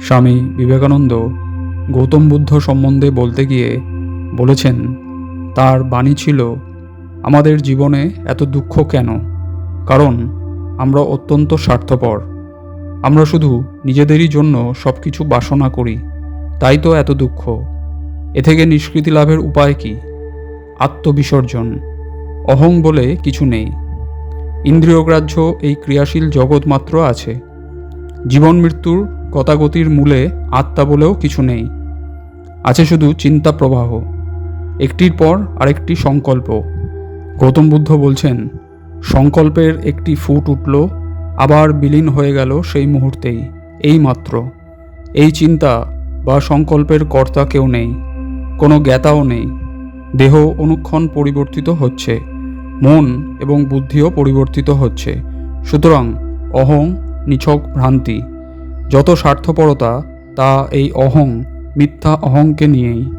স্বামী বিবেকানন্দ গৌতম বুদ্ধ সম্বন্ধে বলতে গিয়ে বলেছেন, তার বাণী ছিল, আমাদের জীবনে এত দুঃখ কেন? কারণ আমরা অত্যন্ত স্বার্থপর। আমরা শুধু নিজেদেরই জন্য সব কিছু বাসনা করি, তাই তো এত দুঃখ। এ থেকে নিষ্কৃতি লাভের উপায় কি? আত্মবিসর্জন। অহং বলে কিছু নেই। ইন্দ্রিয়গ্রাহ্য এই ক্রিয়াশীল জগৎ মাত্র আছে। জীবন মৃত্যুর গতাগতির মূলে আত্মা বলেও কিছু নেই। আছে শুধু চিন্তা প্রবাহ, একটির পর আরেকটি সংকল্প। গৌতম বুদ্ধ বলছেন, সংকল্পের একটি ফুট উঠল, আবার বিলীন হয়ে গেল সেই মুহূর্তেই, এই মাত্র। এই চিন্তা বা সংকল্পের কর্তা কেউ নেই, কোনো জ্ঞাতাও নেই। দেহ অনুক্ষণ পরিবর্তিত হচ্ছে, মন এবং বুদ্ধিও পরিবর্তিত হচ্ছে। সুতরাং অহং নিছক ভ্রান্তি। যত স্বার্থপরতা, তা এই অহং, মিথ্যা অহংকে নিয়েই।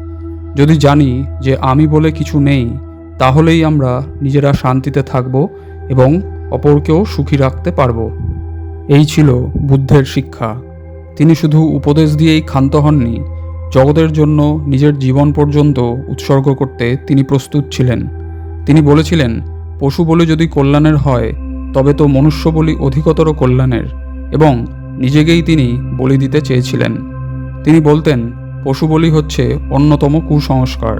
যদি জানি যে আমি বলে কিছু নেই, তাহলেই আমরা নিজেরা শান্তিতে থাকব এবং অপরকেও সুখী রাখতে পারব। এই ছিল বুদ্ধের শিক্ষা। তিনি শুধু উপদেশ দিয়েই ক্ষান্ত হননি, জগতের জন্য নিজের জীবন পর্যন্ত উৎসর্গ করতে তিনি প্রস্তুত ছিলেন। তিনি বলেছিলেন, পশু বলে যদি কল্যাণের হয় তবে তো মনুষ্য বলি অধিকতর কল্যাণের, এবং নিজেকেই তিনি বলি দিতে চেয়েছিলেন। তিনি বলতেন, পশু বলি হচ্ছে অন্যতম কুসংস্কার।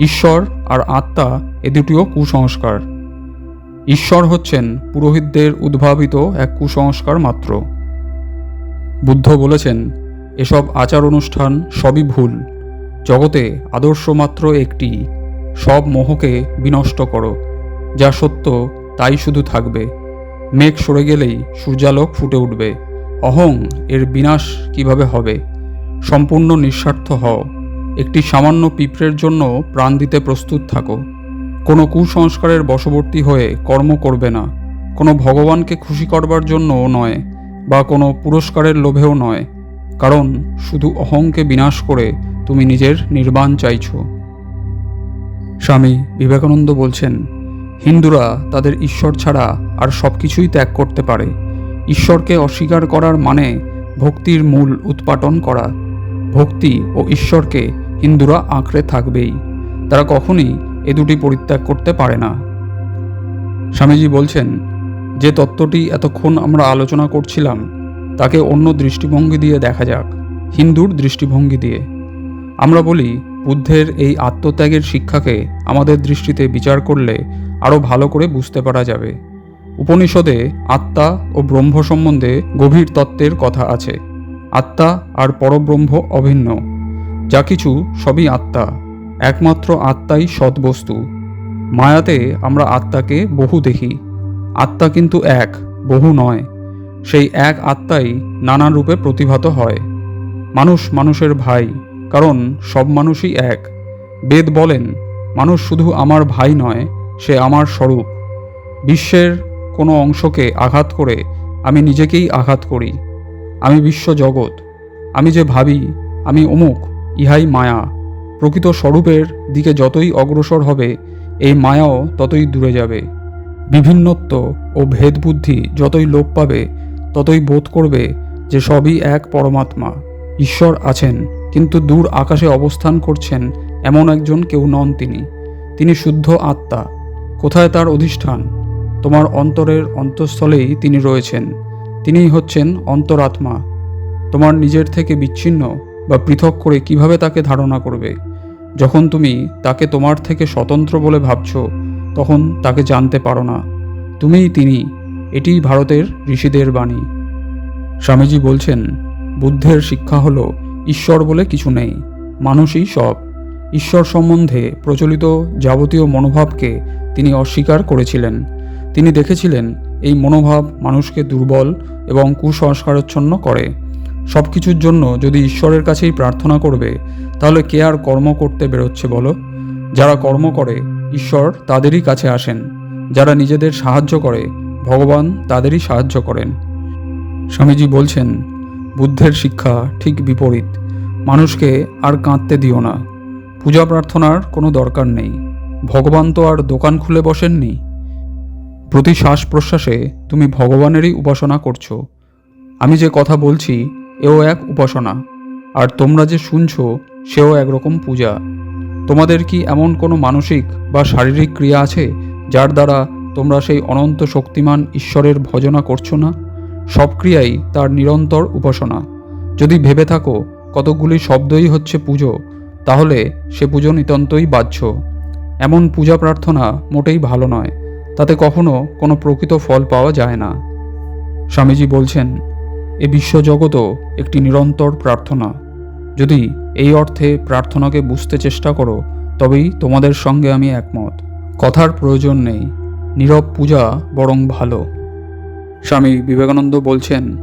ঈশ্বর আর আত্মা এ দুটিও কুসংস্কার। ঈশ্বর হচ্ছেন পুরোহিতদের উদ্ভাবিত এক কুসংস্কার মাত্র। বুদ্ধ বলেছেন, এসব আচার অনুষ্ঠান সবই ভুল। জগতে আদর্শ মাত্র একটি। সব মোহকে বিনষ্ট করো। যা সত্য, তাই শুধু থাকবে। মেঘ সরে গেলেই সূর্যালোক ফুটে উঠবে। অহং, এর বিনাশ কীভাবে হবে? সম্পূর্ণ নিঃস্বার্থ হও। একটি সামান্য পিঁপড়ের জন্য প্রাণ দিতে প্রস্তুত থাকো। কোনো কুসংস্কারের বশবর্তী হয়ে কর্ম করবে না। কোনো ভগবানকে খুশি করবার জন্যও নয়, বা কোনো পুরস্কারের লোভেও নয়। কারণ শুধু অহংকে বিনাশ করে তুমি নিজের নির্বাণ চাইছ। স্বামী বিবেকানন্দ বলছেন হিন্দুরা তাদের ঈশ্বর ছাড়া আর সব কিছুই ত্যাগ করতে পারে। ঈশ্বরকে অস্বীকার করার মানে ভক্তির মূল উৎপাটন করা। ভক্তি ও ঈশ্বরকে হিন্দুরা আঁকড়ে থাকবেই। তারা কখনই এ দুটি পরিত্যাগ করতে পারে না। স্বামীজি বলছেন, যে তত্ত্বটি এতক্ষণ আমরা আলোচনা করছিলাম, তাকে অন্য দৃষ্টিভঙ্গি দিয়ে দেখা যাক, হিন্দুর দৃষ্টিভঙ্গি দিয়ে। আমরা বলি, বুদ্ধের এই আত্মত্যাগের শিক্ষাকে আমাদের দৃষ্টিতে বিচার করলে আরও ভালো করে বুঝতে পারা যাবে। উপনিষদে আত্মা ও ব্রহ্ম সম্বন্ধে গভীর তত্ত্বের কথা আছে। আত্মা আর পরব্রহ্ম অভিন্ন। যা কিছু সবই আত্মা। একমাত্র আত্মাই সৎবস্তু। মায়াতে আমরা আত্মাকে বহু দেখি। আত্মা কিন্তু এক, বহু নয়। সেই এক আত্মাই নানা রূপে প্রতিভাত হয়। মানুষ মানুষের ভাই, কারণ সব মানুষই এক। বেদ বলেন, মানুষ শুধু আমার ভাই নয় সে আমার স্বরূপ। বিশ্বের কোনো অংশকে আঘাত করে আমি নিজেকেই আঘাত করি। আমি বিশ্ব জগৎ আমি যে ভাবি, আমি অমুক, ইহাই মায়া। প্রকৃত স্বরূপের দিকে যতই অগ্রসর হবে, এই মায়াও ততই দূরে যাবে। বিভিন্নত্ব ও ভেদবুদ্ধি যতই লোপ পাবে, ততই বোধ করবে যে সবই এক পরমাত্মা। ঈশ্বর আছেন, কিন্তু দূর আকাশে অবস্থান করছেন এমন একজন কেউ নন তিনি। তিনি শুদ্ধ আত্মা। কোথায় তার অধিষ্ঠান? তোমার অন্তরের অন্তঃস্থলেই তিনি রয়েছেন। তিনিই হচ্ছেন অন্তরাত্মা। তোমার নিজের থেকে বিচ্ছিন্ন বা পৃথক করে কীভাবে তাকে ধারণা করবে? যখন তুমি তাকে তোমার থেকে স্বতন্ত্র বলে ভাবছ, তখন তাকে জানতে পারো না। তুমিই তিনি। এটিই ভারতের ঋষিদের বাণী। স্বামীজি বলছেন, বুদ্ধের শিক্ষা হলো ঈশ্বর বলে কিছু নেই, মানুষই সব। ঈশ্বর সম্বন্ধে প্রচলিত যাবতীয় মনোভাবকে তিনি অস্বীকার করেছিলেন। তিনি দেখেছিলেন, এই মনোভাব মানুষকে দুর্বল এবং কুসংস্কারচ্ছন্ন করে। সব কিছুর জন্য যদি ঈশ্বরের কাছেই প্রার্থনা করবে, তাহলে কে আর কর্ম করতে বেরোচ্ছে বলো? যারা কর্ম করে, ঈশ্বর তাদেরই কাছে আসেন। যারা নিজেদের সাহায্য করে, ভগবান তাদেরই সাহায্য করেন। স্বামীজি বলছেন, বুদ্ধের শিক্ষা ঠিক বিপরীত। মানুষকে আর কাঁদতে দিও না। পূজা প্রার্থনার কোনো দরকার নেই। ভগবান তো আর দোকান খুলে বসেননি। প্রতি শ্বাস প্রশ্বাসে তুমি ভগবানেরই উপাসনা করছ। আমি যে কথা বলছি, এও এক উপাসনা। আর তোমরা যে শুনছো, সেও একরকম পূজা। তোমাদের কি এমন কোনো মানসিক বা শারীরিক ক্রিয়া আছে, যার দ্বারা তোমরা সেই অনন্ত শক্তিমান ঈশ্বরের ভজনা করছ না? সব ক্রিয়াই তার নিরন্তর উপাসনা। যদি ভেবে থাকো, কতকগুলি শব্দই হচ্ছে পুজো, তাহলে সে পুজো নিতান্তই বাহ্য। এমন পূজা প্রার্থনা মোটেই ভালো নয়। তাতে কখনো কোনো প্রকৃত ফল পাওয়া যায় না। স্বামীজি বলছেন, এ বিশ্বজগতও একটি নিরন্তর প্রার্থনা। যদি এই অর্থে প্রার্থনাকে বুঝতে চেষ্টা করো, তবেই তোমাদের সঙ্গে আমি একমত। কথার প্রয়োজন নেই। নীরব পূজা বরং ভালো। স্বামী বিবেকানন্দ বলছেন,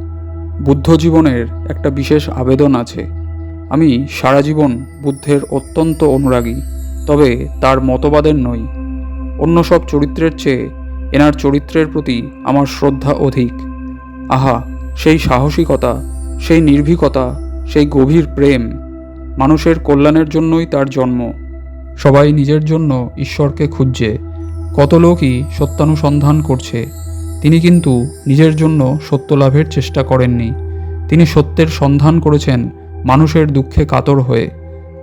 বুদ্ধ জীবনের একটা বিশেষ আবেদন আছে। আমি সারা জীবন বুদ্ধের অত্যন্ত অনুরাগী। তবে তার মতবাদের নই। অন্য সব চরিত্রের চেয়ে এনার চরিত্রের প্রতি আমার শ্রদ্ধা অধিক। আহা, সেই সাহসিকতা, সেই নির্ভীকতা, সেই গভীর প্রেম মানুষের কল্যাণের জন্যই তার জন্ম। সবাই নিজের জন্য ঈশ্বরকে খুঁজছে। কত লোকই সত্যানুসন্ধান করছে। তিনি কিন্তু নিজের জন্য সত্য লাভের চেষ্টা করেননি। তিনি সত্যের সন্ধান করেছেন মানুষের দুঃখে কাতর হয়ে।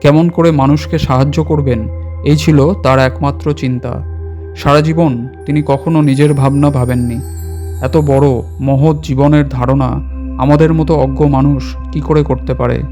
কেমন করে মানুষকে সাহায্য করবেন, এই ছিল তার একমাত্র চিন্তা। সারা জীবন তিনি কখনো নিজের ভাবনা ভাবেননি। এত বড়, মহৎ জীবনের ধারণা আমাদের মতো অজ্ঞ মানুষ কি করে করতে পারে?